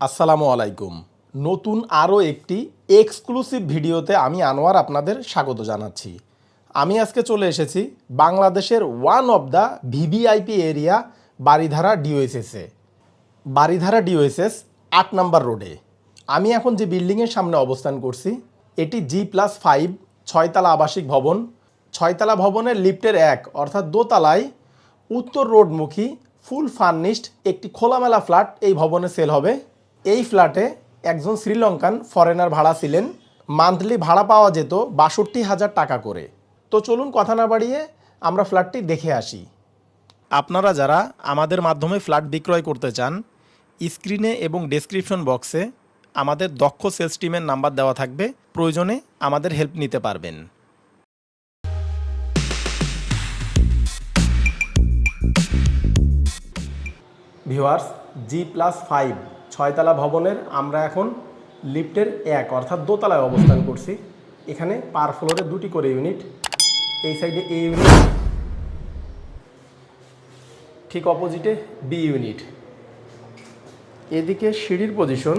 আসসালামু আলাইকুম। নতুন আরও একটি এক্সক্লুসিভ ভিডিওতে আমি আনোয়ার আপনাদের স্বাগত জানাচ্ছি। আমি আজকে চলে এসেছি বাংলাদেশের one of the VVIP area Baridhara ডিওএসএসে Baridhara DOSS আট নাম্বার রোডে আমি এখন যে বিল্ডিংয়ের সামনে অবস্থান করছি, এটি জি প্লাস ফাইভ ছয়তলা আবাসিক ভবন। ছয়তলা ভবনের লিফটের এক, অর্থাৎ দোতলায় উত্তর রোডমুখী ফুল ফার্নিশড একটি খোলামেলা ফ্ল্যাট এই ভবনে সেল হবে। এই ফ্ল্যাটে একজন শ্রীলঙ্কান ফরেনার ভাড়া ছিলেন। মান্থলি ভাড়া পাওয়া যেত বাষট্টি হাজার টাকা করে। তো চলুন কথা না বাড়িয়ে আমরা ফ্ল্যাটটি দেখে আসি। আপনারা যারা আমাদের মাধ্যমে ফ্ল্যাট বিক্রয় করতে চান, স্ক্রিনে এবং ডেসক্রিপশন বক্সে আমাদের দক্ষ সেলস টিমের নাম্বার দেওয়া থাকবে। প্রয়োজনে আমাদের হেল্প নিতে পারবেন। ভিওয়ার্স জি প্লাস ফাইভ ছয়তলা ভবনের আমরা এখন লিফটের এক অর্থাৎ দোতলায় অবস্থান করছি। এখানে পার ফ্লোরে দুটি করে ইউনিট। এই সাইডে এ ইউনিট, ঠিক অপোজিটে বি ইউনিট। এদিকে সিঁড়ির পজিশন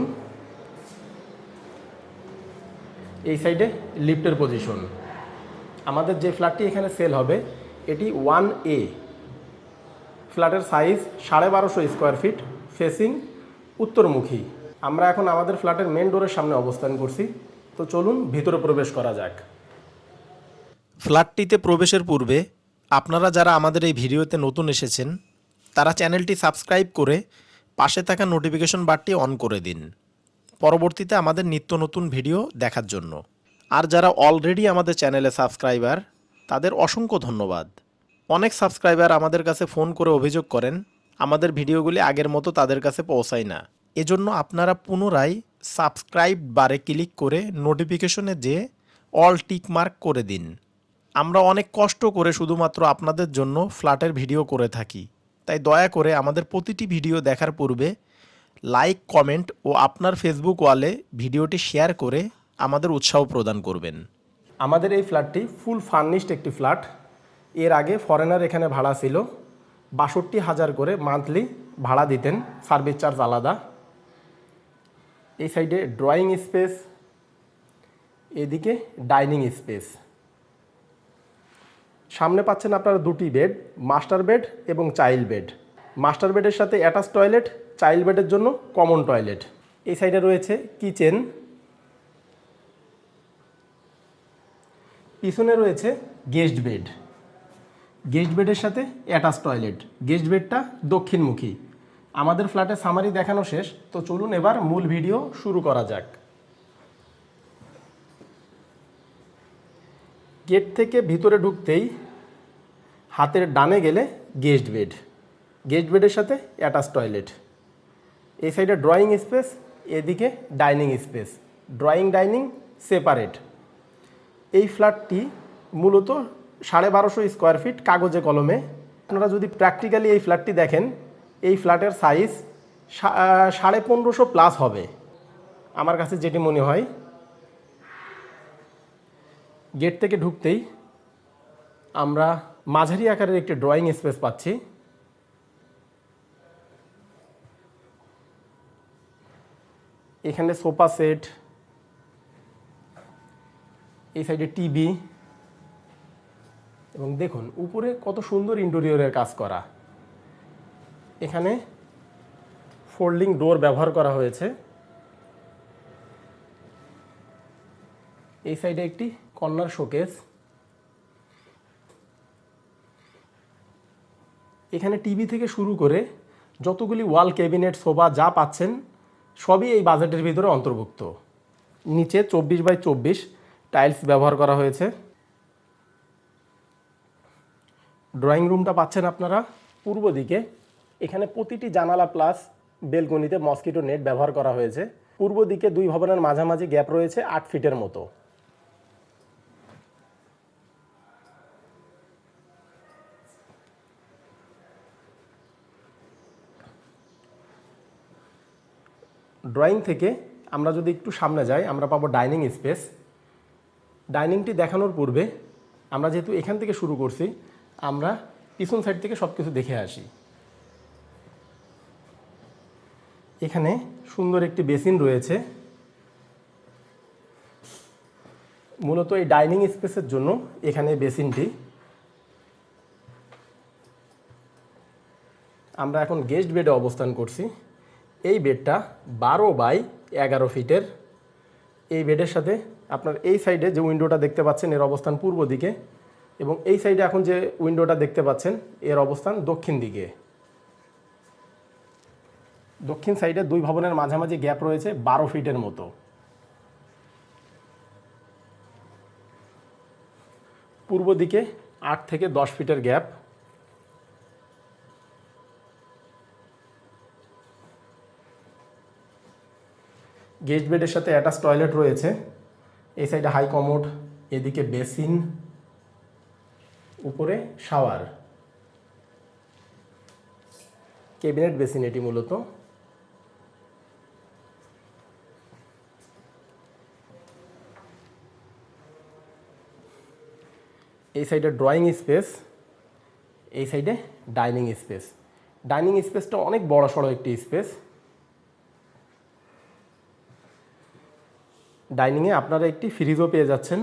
এই সাইডে লিফটের পজিশন আমাদের যে ফ্ল্যাটটি এখানে সেল হবে, এটি ওয়ান এ ফ্ল্যাটের সাইজ সাড়ে বারোশো স্কোয়ার ফিট ফেসিং উত্তরমুখী। আমরা এখন আমাদের ফ্ল্যাটের মেন ডোরের সামনে অবস্থান করছি। তো চলুন ভিতরে প্রবেশ করা যাক। ফ্ল্যাটটিতে প্রবেশের পূর্বে আপনারা যারা আমাদের এই ভিডিওতে নতুন এসেছেন, তারা চ্যানেলটি সাবস্ক্রাইব করে পাশে থাকা নোটিফিকেশন বারটি অন করে দিন। পরবর্তীতে আমাদের নিত্য নতুন ভিডিও দেখার জন্য। আর যারা অলরেডি আমাদের চ্যানেলে সাবস্ক্রাইবার তাদের অসংখ্য ধন্যবাদ। অনেক সাবস্ক্রাইবার আমাদের কাছে ফোন করে অভিযোগ করেন আমাদের ভিডিওগুলি আগের মতো তাদের কাছে পৌঁছায় না। এজন্য আপনারা পুনরায় সাবস্ক্রাইব বারে ক্লিক করে নোটিফিকেশনে যে অল টিক মার্ক করে দিন। আমরা অনেক কষ্ট করে শুধুমাত্র আপনাদের জন্য ফ্ল্যাটের ভিডিও করে থাকি। তাই দয়া করে আমাদের প্রতিটি ভিডিও দেখার পূর্বে লাইক, কমেন্ট ও আপনার ফেসবুক ওয়ালে ভিডিওটি শেয়ার করে আমাদের উৎসাহ প্রদান করবেন। আমাদের এই ফ্ল্যাটটি ফুল ফার্নিশড একটি ফ্ল্যাট। এর আগে ফরেনার এখানে ভাড়া ছিল। বাষট্টি হাজার করে মান্থলি ভাড়া দিতেন সার্ভিস চার্জ আলাদা। এই সাইডে ড্রয়িং স্পেস এদিকে ডাইনিং স্পেস সামনে পাচ্ছেন আপনারা দুটি বেড মাস্টার বেড এবং চাইল্ড বেড মাস্টার বেডের সাথে অ্যাটাচ টয়লেট চাইল্ড বেডের জন্য কমন টয়লেট এই সাইডে রয়েছে কিচেন পিছনে রয়েছে গেস্ট বেড গেস্ট বেডের সাথে অ্যাটাচ টয়লেট। গেস্ট বেডটা দক্ষিণমুখী। আমাদের ফ্ল্যাটে সামারি দেখানো শেষ, তো চলুন এবার মূল ভিডিও শুরু করা যাক। গেট থেকে ভিতরে ঢুকতেই হাতের ডানে গেলে গেস্ট বেড। গেস্ট বেডের সাথে অ্যাটাচ টয়লেট। এই সাইডে ড্রয়িং স্পেস, এদিকে dining space. Drawing, dining, separate. এই ফ্ল্যাটটি মূলত সাড়ে বারোশো স্কোয়ার ফিট কাগজে কলমে। আপনারা যদি প্র্যাকটিক্যালি এই ফ্ল্যাটটি দেখেন, এই ফ্ল্যাটের সাইজ সাড়ে পনেরোশো প্লাস হবে। আমার কাছে যেটি মনে হয় গেট থেকে ঢুকতেই আমরা মাঝারি আকারের একটি ড্রয়িং স্পেস পাচ্ছি। এখানে সোফা সেট এই সাইডে টিভি এবং দেখুন, উপরে কত সুন্দর ইন্টেরিয়রের কাজ করা। এখানে ফোল্ডিং ডোর ব্যবহার করা হয়েছে। এই সাইডে একটি কর্নার শোকেস এখানে টিভি থেকে শুরু করে যতগুলি ওয়াল ক্যাবিনেট সোফা যা পাচ্ছেন, সবই এই বাজেটের ভিতরে অন্তর্ভুক্ত। নিচে চব্বিশ বাই চব্বিশ টাইলস ব্যবহার করা হয়েছে। ড্রয়িং রুমটা পাচ্ছেন আপনারা পূর্ব দিকে। এখানে প্রতিটি জানালা প্লাস বেলকনিতে মসকিটো নেট ব্যবহার করা হয়েছে। পূর্ব দিকে দুই ভবনের মাঝামাঝি গ্যাপ রয়েছে আট ফিটের মতো। ড্রয়িং থেকে আমরা যদি একটু সামনে যাই, আমরা পাবো ডাইনিং স্পেস ডাইনিংটি দেখানোর পূর্বে আমরা যেহেতু এখান থেকে শুরু করছি আমরা পিছন সাইড থেকে সব কিছু দেখে আসি। এখানে সুন্দর একটি বেসিন রয়েছে। মূলত এই ডাইনিং স্পেসের জন্য এখানে বেসিনটি আমরা এখন গেস্ট বেডে অবস্থান করছি। এই বেডটা বারো বাই এগারো ফিটের এই বেডের সাথে আপনার এই সাইডে যে উইন্ডোটা দেখতে পাচ্ছেন, এর অবস্থান পূর্ব দিকে। এবং এই সাইডে এখন যে উইন্ডোটা দেখতে পাচ্ছেন, এর অবস্থান দক্ষিণ দিকে। দক্ষিণ সাইডে দুই ভবনের মাঝামাঝি গ্যাপ রয়েছে বারো ফিটের মতো। পূর্ব দিকে আট থেকে দশ ফিটের গ্যাপ। গেস্ট বেডের সাথে অ্যাটাচ টয়লেট রয়েছে। এই সাইডে হাই কমোড, এদিকে বেসিন। উপরে শাওয়ার। ক্যাবিনেট বেসিন এটি মূলত। এই সাইডে ড্রয়িং স্পেস, এই সাইডে ডাইনিং স্পেস। ডাইনিং স্পেসটা অনেক বড় সড়ো একটি স্পেস। ডাইনিংয়ে আপনারা একটি ফ্রিজও পেয়ে যাচ্ছেন।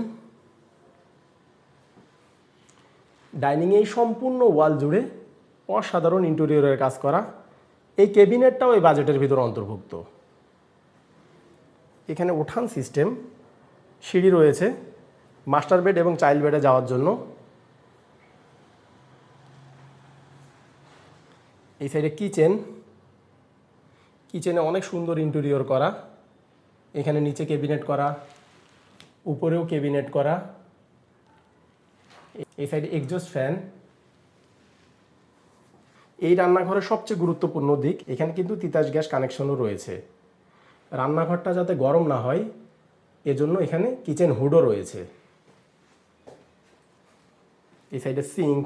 ডাইনিংয়ে সম্পূর্ণ ওয়াল জুড়ে অসাধারণ ইন্টেরিয়রের কাজ করা। এই ক্যাবিনেটটাও এই বাজেটের ভিতরে অন্তর্ভুক্ত। এখানে উঠান সিস্টেম, সিঁড়ি রয়েছে, মাস্টার বেড এবং চাইল্ড বেডে যাওয়ার জন্য। এই সাইডে কিচেন। কিচেনে অনেক সুন্দর ইন্টেরিয়র করা। এখানে নিচে ক্যাবিনেট করা, উপরেও ক্যাবিনেট করা। এই সাইডে এক্সজস্ট ফ্যান এই রান্নাঘরের সবচেয়ে গুরুত্বপূর্ণ দিক, এখানে কিন্তু তিতাস গ্যাস কানেকশনও রয়েছে। রান্নাঘরটা যাতে গরম না হয়, এজন্য এখানে কিচেন হুডও রয়েছে। এই সাইডে সিঙ্ক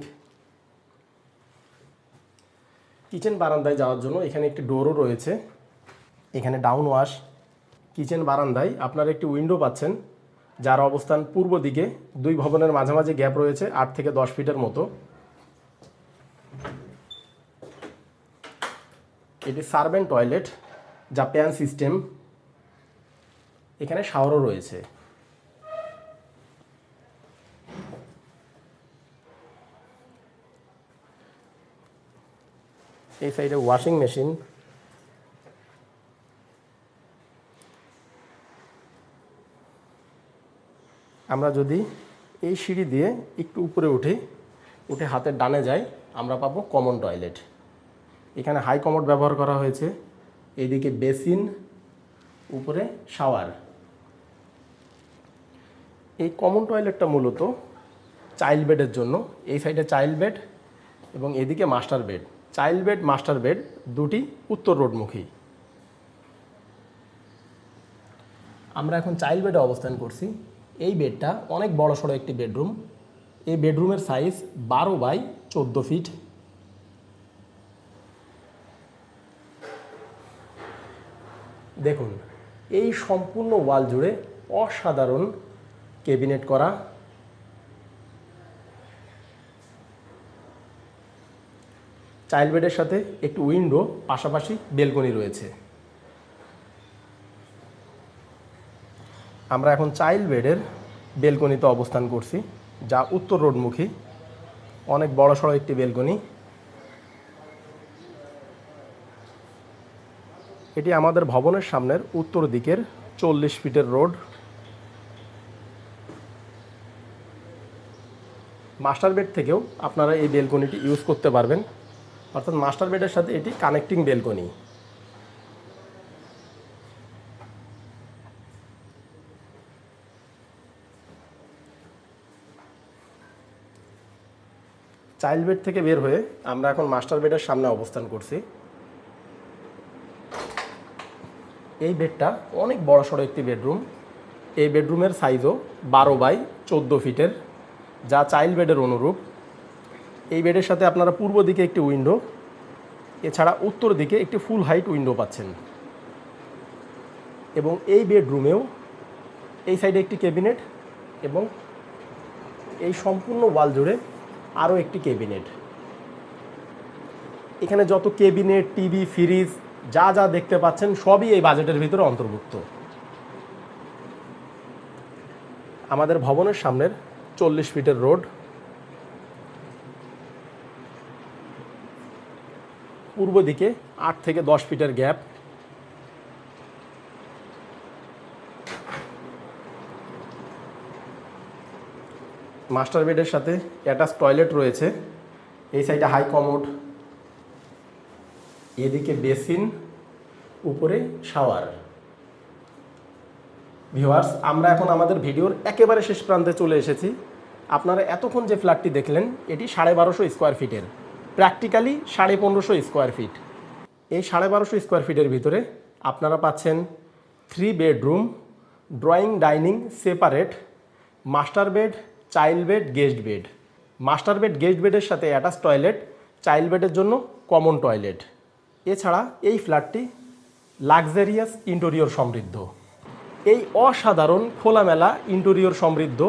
কিচেন বারান্দায় যাওয়ার জন্য এখানে একটি ডোরও রয়েছে। এখানে ডাউন ওয়াশ কিচেন বারান্দায় আপনারা একটি উইন্ডো পাচ্ছেন। যার অবস্থান পূর্ব দিকে, দুই ভবনের মাঝামাঝি গ্যাপ রয়েছে আট থেকে দশ ফিটের মতো। এটি সার্ভেন্ট টয়লেট, যা প্যান সিস্টেম। এখানে শাওয়ারও রয়েছে। এই সাইডে ওয়াশিং মেশিন। আমরা যদি এই সিঁড়ি দিয়ে একটু উপরে উঠি, উঠে হাতের ডানে যাই, আমরা পাবো কমন টয়লেট এখানে হাই কমোড ব্যবহার করা হয়েছে। এদিকে বেসিন উপরে শাওয়ার এই কমন টয়লেটটা মূলত চাইল্ড বেডের জন্য। এই সাইডে চাইল্ড বেড এবং এদিকে master bed child bed master bed দুটি উত্তর রোডমুখী। আমরা এখন চাইল্ড বেডে অবস্থান করছি। এই বেডটা অনেক বড় সড়ো একটি বেডরুম। এই বেডরুমের সাইজ বারো বাই চোদ্দ ফিট। দেখুন, এই সম্পূর্ণ ওয়াল জুড়ে অসাধারণ ক্যাবিনেট করা। চাইল্ড বেডের সাথে একটি উইন্ডো, পাশাপাশি বেলকনি রয়েছে। আমরা এখন চাইল্ড বেডের বেলকনিতে অবস্থান করছি, যা উত্তর রোডমুখী। অনেক বড় সড়ো একটি বেলকনি। এটি আমাদের ভবনের সামনের উত্তর দিকের চল্লিশ ফিটের রোড। মাস্টার বেড থেকেও আপনারা এই বেলকনিটি ইউজ করতে পারবেন। অর্থাৎ মাস্টার বেডের সাথে এটি কানেক্টিং বেলকনি। চাইল্ড বেড থেকে বের হয়ে আমরা এখন মাস্টার বেডের সামনে অবস্থান করছি। এই বেডটা অনেক বড় সড়ো একটি বেডরুম এই বেডরুমের সাইজও বারো বাই চোদ্দ ফিটের, যা চাইল্ড বেডের অনুরূপ। এই বেডের সাথে আপনারা পূর্ব দিকে একটি উইন্ডো এছাড়া উত্তর দিকে একটি ফুল হাইট উইন্ডো পাচ্ছেন। এবং এই বেডরুমেও এই সাইডে একটি ক্যাবিনেট এবং এই সম্পূর্ণ ওয়াল জুড়ে আরও একটি ক্যাবিনেট। এখানে যত ক্যাবিনেট, টিভি, ফ্রিজ, যা যা দেখতে পাচ্ছেন, সবই এই বাজেটের ভিতরে অন্তর্ভুক্ত। আমাদের ভবনের সামনের চল্লিশ ফিটের রোড। পূর্ব দিকে আট থেকে দশ ফিটের গ্যাপ। মাস্টার বেডের সাথে অ্যাটাচ টয়লেট রয়েছে। এই সাইডে হাই কমোড, এদিকে বেসিন, উপরে শাওয়ার। ভিউয়ার্স, আমরা এখন আমাদের ভিডিওর একেবারে শেষ প্রান্তে চলে এসেছি। আপনারা এতক্ষণ যে ফ্ল্যাটটি দেখলেন, এটি সাড়ে বারোশো স্কোয়ার ফিটের। প্র্যাকটিক্যালি সাড়ে পনেরোশো স্কোয়ার ফিট। এই সাড়ে বারোশো স্কোয়ার ফিটের ভিতরে আপনারা পাচ্ছেন three bedroom drawing dining separate master bed child bed guest bed master bed guest বেডের সাথে অ্যাটাচ টয়লেট চাইল্ড বেডের জন্য কমন টয়লেট এছাড়া এই ফ্ল্যাটটি লাক্সারিয়াস ইন্টেরিয়র সমৃদ্ধ। এই অসাধারণ খোলামেলা ইন্টেরিয়র সমৃদ্ধ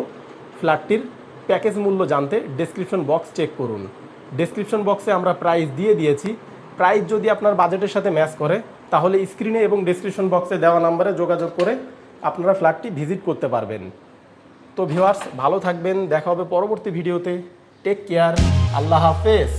ফ্ল্যাটটির প্যাকেজ মূল্য জানতে ডেসক্রিপশন বক্স চেক করুন। ডেসক্রিপশন বক্সে আমরা প্রাইস দিয়ে দিয়েছি। প্রাইস যদি আপনার বাজেটের সাথে ম্যাচ করে, তাহলে স্ক্রিনে এবং ডেসক্রিপশন বক্সে দেওয়া নাম্বারে যোগাযোগ করে আপনারা ফ্ল্যাটটি ভিজিট করতে পারবেন। তো ভিউয়ার্স ভালো থাকবেন দেখা হবে পরবর্তী ভিডিওতে টেক কেয়ার আল্লাহ হাফেজ।